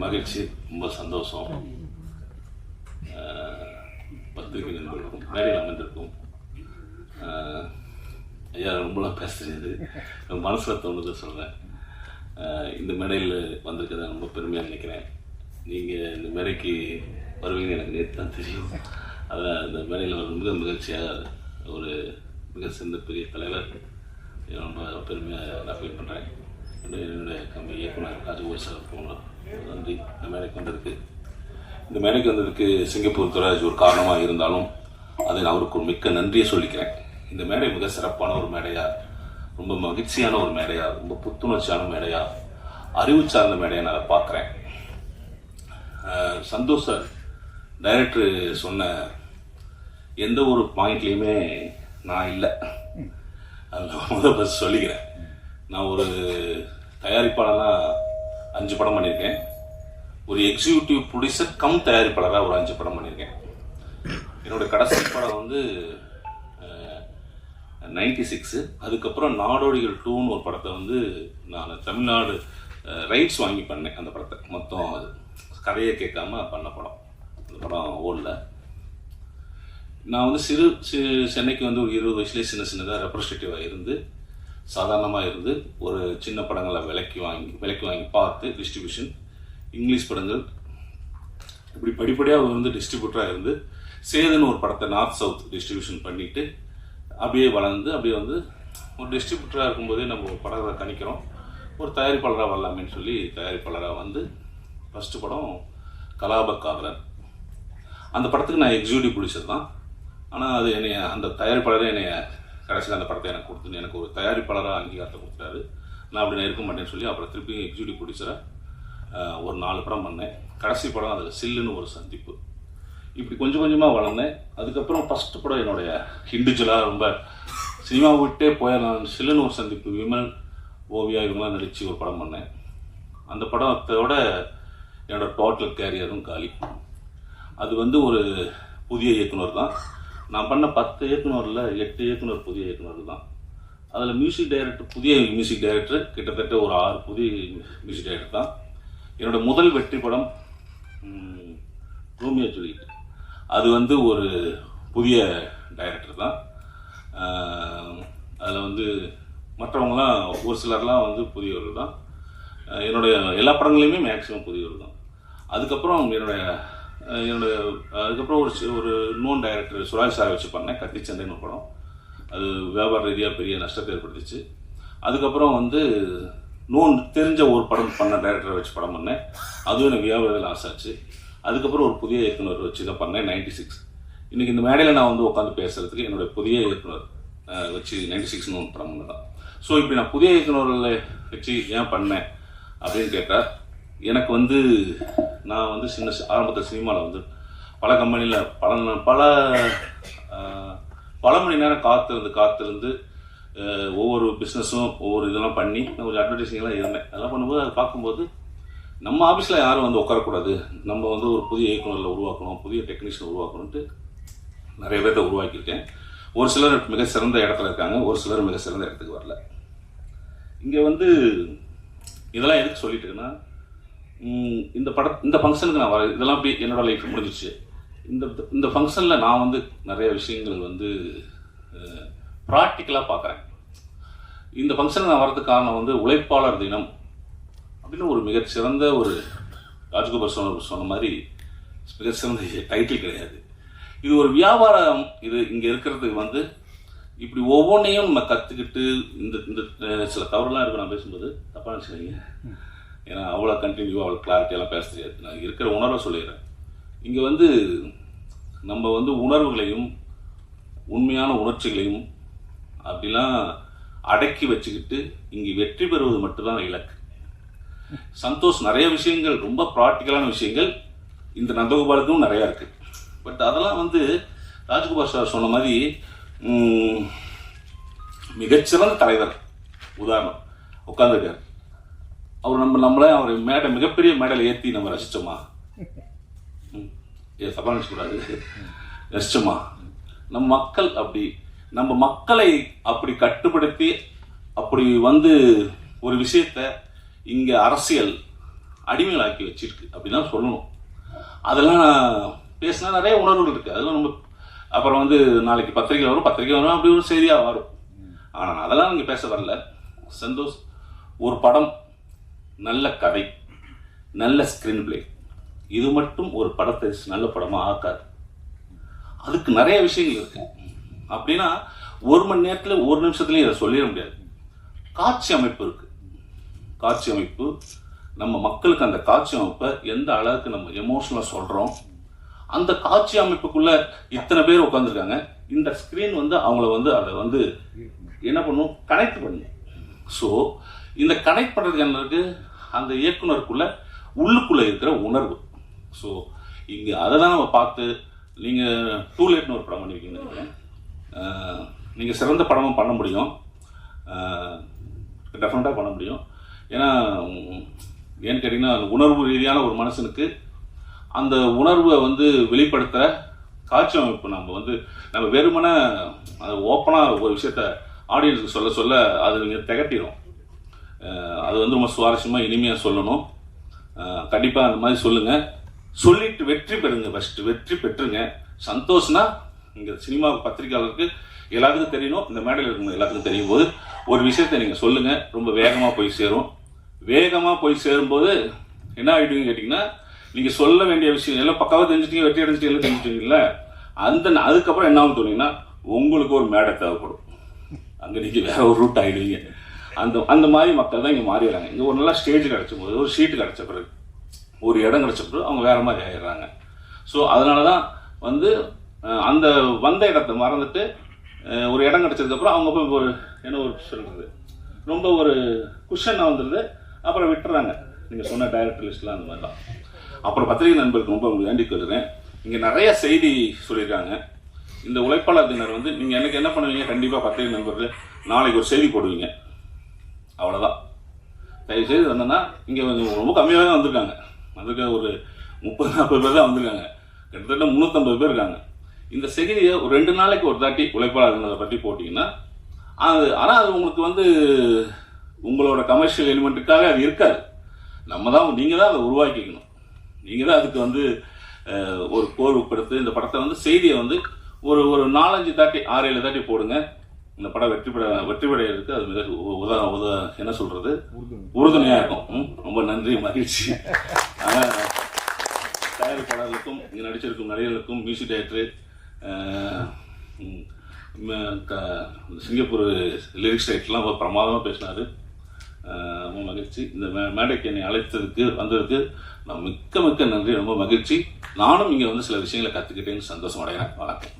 மகிழ்ச்சி ரொம்ப சந்தோஷம். பத்திரிகை நண்பர்களுக்கும் மேடையில் அமைந்திருக்கும் ஐயா ரொம்பலாம் பேசுறது மனசில் தோணுதை சொல்கிறேன் இந்த மேடையில் வந்திருக்கிறத ரொம்ப பெருமையாக நினைக்கிறேன். நீங்கள் இந்த மேடைக்கு வருவீங்கன்னு எனக்கு நேற்று தான் தெரியும். அதான் இந்த மேடையில் ஒரு மிக மகிழ்ச்சியாக ஒரு மிக சிறந்த பெரிய தலைவர். ரொம்ப பெருமையாக நான் ஃபீல் பண்ணுறேன் என்னுடைய கம்பி இயக்குனர் ஒரு சார் ரொம்ப நன்றி. இந்த மேடைக்கு வந்ததுக்கு. இந்த மேடைக்கு வந்ததுக்கு சிங்கப்பூர் துறைராஜ் ஒரு காரணமாக இருந்தாலும் அதை நான் அவருக்கு ஒரு மிக்க நன்றியை சொல்லிக்கிறேன். இந்த மேடை மிக சிறப்பான ஒரு மேடையா ரொம்ப மகிழ்ச்சியான ஒரு மேடையா ரொம்ப புத்துணர்ச்சியான மேடையா அறிவு சார்ந்த மேடையா நான் அதை பார்க்குறேன். சந்தோஷ் சார் டைரக்டர் சொன்ன எந்த ஒரு பாயிண்ட்லேயுமே நான் இல்லை. அது நான் முதல் ஃபஸ்ட் சொல்லிக்கிறேன். நான் ஒரு தயாரிப்பாளராக அஞ்சு படம் பண்ணியிருக்கேன் ஒரு எக்ஸிக்யூட்டிவ் ப்ரொடியூசர் கம் தயாரிப்பாளராக ஒரு அஞ்சு படம் பண்ணியிருக்கேன் என்னோட கடைசி படம் வந்து நைன்டி சிக்ஸு அதுக்கப்புறம் நாடோடிகள் டூன்னு ஒரு படத்தை வந்து நான் தமிழ்நாடு ரைட்ஸ் வாங்கி பண்ணேன் அந்த படத்தை. மொத்தம் அது. கதையை கேட்காம பண்ண படம். அந்த படம் ஓடல. நான் வந்து சிறு சி- சென்னைக்கு வந்து ஒரு இருபது வயசுலேயே சின்ன சின்னதாக ரெப்ரஸன்டேட்டிவாக இருந்து சாதாரணமாக இருந்து ஒரு சின்ன படங்களை விலைக்கு வாங்கி விலக்கி வாங்கி பார்த்து டிஸ்ட்ரிபியூஷன் இங்கிலீஷ் படங்கள் இப்படி படிப்படியாக வந்து டிஸ்ட்ரிபியூட்டராக இருந்து சேதுன்னு ஒரு படத்தை நார்த் சவுத் டிஸ்ட்ரிபியூஷன் பண்ணிட்டு அப்படியே வளர்ந்து அப்படியே வந்து ஒரு டிஸ்ட்ரிபியூட்டராக இருக்கும்போதே நம்ம ஒரு படங்களை கணிக்கிறோம். ஒரு தயாரிப்பாளராக வரலாமேன்னு சொல்லி தயாரிப்பாளராக வந்து ஃபஸ்ட்டு படம் கலாப அந்த படத்துக்கு நான் எக்ஸிக்யூட்டிவ் ப்ரொடியூசர் தான். ஆனால் அது என்னைய அந்த தயாரிப்பாளரே என்னைய கடைசியில் அந்த படத்தை எனக்கு கொடுத்துன்னு எனக்கு ஒரு தயாரிப்பாளராக அங்கீகாரத்தை கொடுத்தாரு நான் அப்படி நான் இருக்க மாட்டேன்னு சொல்லி அப்புறம் திருப்பி எக்ஸிக்யூட்டிவ் ப்ரொடியூசராக ஒரு நாலு படம் பண்ணேன். கடைசி படம் அதில் சில்லுன்னு ஒரு சந்திப்பு. இப்படி கொஞ்சம் கொஞ்சமாக வளர்ந்தேன். அதுக்கப்புறம் ஃபஸ்ட்டு படம் என்னுடைய இண்டிவிஜுவலாக ரொம்ப சினிமா விட்டே போயிடலாம். சில்லுன்னு ஒரு சந்திப்பு. விமல் ஓவியா இவங்களாம் நடித்து ஒரு படம் பண்ணேன். அந்த படத்தோட என்னோட டோட்டல் கேரியரும் காலி. அது வந்து ஒரு புதிய இயக்குனர் தான். நான் பண்ண பத்து இயக்குனரில் எட்டு இயக்குனர் புதிய இயக்குனர் தான். அதில் மியூசிக் டைரக்டர் புதிய மியூசிக் டைரக்டர் கிட்டத்தட்ட ஒரு ஆறு புதிய மியூசிக் டைரக்டர் தான். என்னோட முதல் வெற்றி படம் ரூமியோ ஜூலியட் அது வந்து ஒரு புதிய டைரக்டர் தான். அதில் வந்து மற்றவங்களாம் ஒரு சிலர்லாம் வந்து புதியவர்கள் தான். என்னுடைய எல்லா படங்களையுமே மேக்ஸிமம் புதியவர் தான். அதுக்கப்புறம் என்னுடைய என்னோட அதுக்கப்புறம் ஒரு சி- ஒரு நோன் டைரக்டர் சுராஜ் சாரை வச்சு பண்ணேன் கத்திச்சண்டைன்னு ஒரு படம். அது வியாபார ரீதியாக பெரிய நஷ்டத்தை ஏற்படுத்துச்சு. அதுக்கப்புறம் வந்து நோன் தெரிஞ்ச ஒரு படம் பண்ண டைரக்டரை வச்சு படம் பண்ணேன். அதுவும் எனக்கு வியாபாரத்தில் ஆசாச்சு அதுக்கப்புறம் ஒரு புதிய இயக்குனர் வச்சு தான் பண்ணேன் நைன்டி சிக்ஸ் இன்றைக்கி இந்த மேடையில் நான் வந்து உட்காந்து பேசுகிறதுக்கு என்னுடைய புதிய இயக்குனர் வச்சு நைன்டி சிக்ஸ்னு நோன் படம் பண்ணதான். ஸோ இப்படி நான் புதிய இயக்குனர்களை வச்சு ஏன் பண்ணேன் அப்படின்னு கேட்டால் எனக்கு வந்து நான் வந்து சின்ன சி- ஆரம்பத்தில் சினிமாவில் வந்து பல கம்பெனியில் பல பல பல மணி நேரம் காத்திருந்து காத்திருந்து ஒவ்வொரு பிஸ்னஸும் ஒவ்வொரு இதெல்லாம் பண்ணி நான் ஒரு அட்வர்டைஸிங்லாம் இருந்தேன் அதெல்லாம் பண்ணும்போது அதை பார்க்கும்போது நம்ம ஆஃபீஸில் யாரும் வந்து உட்காரக்கூடாது. நம்ம வந்து ஒரு புதிய இயக்குநரில் உருவாக்கணும் புதிய டெக்னீஷியன் உருவாக்கணும்ட்டு நிறைய பேர்த்த உருவாக்கியிருக்கேன். ஒரு சிலர் மிக சிறந்த இடத்துல இருக்காங்க ஒரு சிலர் மிக சிறந்த இடத்துக்கு வரல. இங்கே வந்து இதெல்லாம் எதுக்கு சொல்லிட்டுருக்குன்னா இந்த பட இந்த ஃபங்க்ஷனுக்கு நான் வர இதெல்லாம் அப்படி என்னோட லைஃப் முடிஞ்சிச்சு இந்த இந்த ஃபங்க்ஷனில் நான் வந்து நிறைய விஷயங்கள் வந்து ப்ராக்டிக்கலாக பார்க்குறேன் இந்த ஃபங்க்ஷனுக்கு நான் வரதுக்கு காரணம் வந்து உழைப்பாளர் தினம் அப்படின்னு ஒரு மிகச்சிறந்த ஒரு ராஜ்கோபால் சொன்ன சொன்ன மாதிரி மிகச்சிறந்த டைட்டில் கிடையாது. இது ஒரு வியாபாரம். இது இங்கே இருக்கிறது வந்து இப்படி ஒவ்வொன்றையும் நம்ம கற்றுக்கிட்டு இந்த இந்த சில தவறுலாம் இருக்கு. நான் பேசும்போது தப்பாக நினச்சிக்கிறீங்க ஏன்னா அவ்வளோ கண்டினியூவாக அவ்வளோ கிளாரிட்டியெல்லாம் பேச தெரியாது. நான் இருக்கிற உணர்வை சொல்லிடுறேன். இங்கே வந்து நம்ம வந்து உணர்வுகளையும் உண்மையான உணர்ச்சிகளையும் அப்படிலாம் அடக்கி வச்சுக்கிட்டு இங்கே வெற்றி பெறுவது மட்டும்தான் இலக்கு. சந்தோஷ் நிறைய விஷயங்கள் ரொம்ப ப்ராக்டிக்கலான விஷயங்கள் இந்த நந்தகோபாலுக்கும் நிறையா இருக்குது பட் அதெல்லாம் வந்து ராஜ்குமார் சார் சொன்ன மாதிரி மிகச்சிறந்த தலைவர். உதாரணம் உட்காந்துருக்கார் அவர் நம்ம நம்மளே அவர் மேடை மிகப்பெரிய மேடையில் ஏற்றி நம்ம ரசிச்சோமா? ம், ஏ சபா நினச்சக்கூடாது. ரசிச்சோமா? நம்ம மக்கள் அப்படி நம்ம மக்களை அப்படி கட்டுப்படுத்தி அப்படி வந்து ஒரு விஷயத்த இங்கே அரசியல் அடிமைகளாக்கி வச்சிருக்கு அப்படின்னு தான் சொல்லணும். அதெல்லாம் பேசினா நிறைய உணர்வுகள் இருக்குது அதெல்லாம் நம்ம அப்புறம் வந்து நாளைக்கு பத்திரிக்கை வரும் பத்திரிக்கை வரும் அப்படி ஒரு செய்தியாக வரும். ஆனால் அதெல்லாம் இங்கே பேச வரல. சந்தோஷ் ஒரு படம் நல்ல கதை நல்ல ஸ்க்ரீன் பிளே இது மட்டும் ஒரு படத்தை நல்ல படமாக ஆக்காது. அதுக்கு நிறைய விஷயங்கள் இருக்கு. அப்படின்னா ஒரு மணி நேரத்தில் ஒரு நிமிஷத்துலையும் இதை சொல்லிட முடியாது. காட்சி அமைப்பு இருக்கு. காட்சி அமைப்பு நம்ம மக்களுக்கு அந்த காட்சி அமைப்பை எந்த அளவுக்கு நம்ம எமோஷனலாக சொல்கிறோம் அந்த காட்சி அமைப்புக்குள்ள இத்தனை பேர் உட்காந்துருக்காங்க இந்த ஸ்க்ரீன் வந்து அவங்கள வந்து அதை வந்து என்ன பண்ணும்? கனெக்ட் பண்ணும். ஸோ இந்த கனெக்ட் அந்த இயக்குனருக்குள்ள உள்ளுக்குள்ள இருக்கிற உணர்வு. ஸோ இங்கே அதை தான் நம்ம பார்த்து நீங்கள் டூ லேட்னு ஒரு படம் பண்ணியிருக்கீங்க நினைக்கிறேன். நீங்கள் சிறந்த படமும் பண்ண முடியும். டெஃபினட்டாக பண்ண முடியும். ஏன்னா ஏன்னு கேட்டிங்கன்னா உணர்வு ரீதியான ஒரு மனுஷனுக்கு அந்த உணர்வை வந்து வெளிப்படுத்துகிற காட்சி அமைப்பு நம்ம வந்து நம்ம வெறுமனே அது ஓப்பனாக ஒரு விஷயத்த ஆடியன்ஸுக்கு சொல்ல சொல்ல அது நீங்கள் திகட்டிடும் அது வந்து ரொம்ப சுவாரஸ்யமாக இனிமையாக சொல்லணும். கண்டிப்பாக அந்த மாதிரி சொல்லுங்கள் சொல்லிட்டு வெற்றி பெறுங்க ஃபஸ்ட்டு வெற்றி பெற்றுங்க. சந்தோஷ்னா இங்கே சினிமா பத்திரிகையாளருக்கு எல்லாத்துக்கும் தெரியணும் இந்த மேடையில் இருக்கவங்க எல்லாத்துக்கும் தெரியும் போது ஒரு விஷயத்தை நீங்கள் சொல்லுங்கள் ரொம்ப வேகமாக போய் சேரும். வேகமாக போய் சேரும்போது என்ன ஆகிடுவீங்க கேட்டிங்கன்னா நீங்கள் சொல்ல வேண்டிய விஷயம் எல்லாம் பக்காவாக தெரிஞ்சுட்டீங்க வெற்றி அடைஞ்சிட்டீங்க எல்லாம் தெரிஞ்சுட்டீங்கல்ல? அந்த அதுக்கப்புறம் என்ன ஆகும் தோணுங்கன்னா உங்களுக்கு ஒரு மேடை தேவைப்படும். அங்கே நீங்கள் வேற ஒரு ரூட் ஆகிடுவீங்க அந்த அந்த மாதிரி மக்கள் தான் இங்கே மாறிடுறாங்க இங்கே ஒரு நல்ல ஸ்டேஜ் கிடச்ச போது ஒரு ஷீட்டு கிடச்ச பிறகு ஒரு இடம் கிடச்ச பிறகு அவங்க வேறு மாதிரி ஆயிடுறாங்க. ஸோ அதனால தான் வந்து அந்த வந்த இடத்த மறந்துட்டு ஒரு இடம் கிடச்சதுக்கப்புறம் அவங்க போய் ஒரு என்ன ஒரு சொல்கிறது ரொம்ப ஒரு குஷனாக வந்துடுது அப்புறம் விட்டுறாங்க. நீங்கள் சொன்ன டைரக்டர் லிஸ்ட்லாம் அந்த மாதிரிலாம் அப்புறம் பத்திரிகை நண்பருக்கு ரொம்ப வேண்டிக் கொள்கிறேன் இங்கே நிறைய செய்தி சொல்லியிருக்காங்க. இந்த உழைப்பாளர் தினர் வந்து நீங்கள் எனக்கு என்ன பண்ணுவீங்க? கண்டிப்பாக பத்திரிகை நண்பர்கள் நாளைக்கு ஒரு செய்தி போடுவீங்க. அவ்வளோதான் தயவு செய்து இங்கே இங்கே ரொம்ப கம்மியாக தான் வந்திருக்காங்க. வந்திருக்க ஒரு முப்பது நாற்பது பேர் தான் வந்திருக்காங்க. கிட்டத்தட்ட முந்நூற்றம்பது பேர் இருக்காங்க. இந்த செய்தியை ஒரு ரெண்டு நாளைக்கு ஒரு தாட்டி உழைப்பாளர் தினத்தை பற்றி போட்டிங்கன்னா அது ஆனால் அது உங்களுக்கு வந்து உங்களோட கமர்ஷியல் எலிமெண்ட்டுக்காக அது இருக்காது. நம்ம தான் நீங்கள் தான் அதை உருவாக்கிக்கணும். நீங்கள் தான் அதுக்கு வந்து ஒரு கோர்வுப்படுத்து இந்த படத்தை வந்து செய்தியை வந்து ஒரு ஒரு நாலஞ்சு தாட்டி ஆறு ஏழு தாட்டி போடுங்க. இந்த படம் வெற்றி பெற வெற்றி பெறையிறதுக்கு அது மிக உத உத என்ன சொல்றது? உறுதுணையாக இருக்கும். ரொம்ப நன்றி மகிழ்ச்சி. ஆனால் தயாரிப்பாளர்களுக்கும் இங்கே நடிச்சிருக்கும் நடிகர்களுக்கும் மியூசிக் டைரக்டர் சிங்கப்பூர் லிரிக்ஸ் ரைட்டர்லாம் ரொம்ப பிரமாதமாக பேசினார். ரொம்ப மகிழ்ச்சி. இந்த மே மேடைக்கு என்னை அழைத்ததுக்கு வந்ததுக்கு நான் மிக்க மிக்க நன்றி. ரொம்ப மகிழ்ச்சி. நானும் இங்கே வந்து சில விஷயங்களை கற்றுக்கிட்டேன்னு சந்தோஷம் அடைகிறேன். வணக்கம்.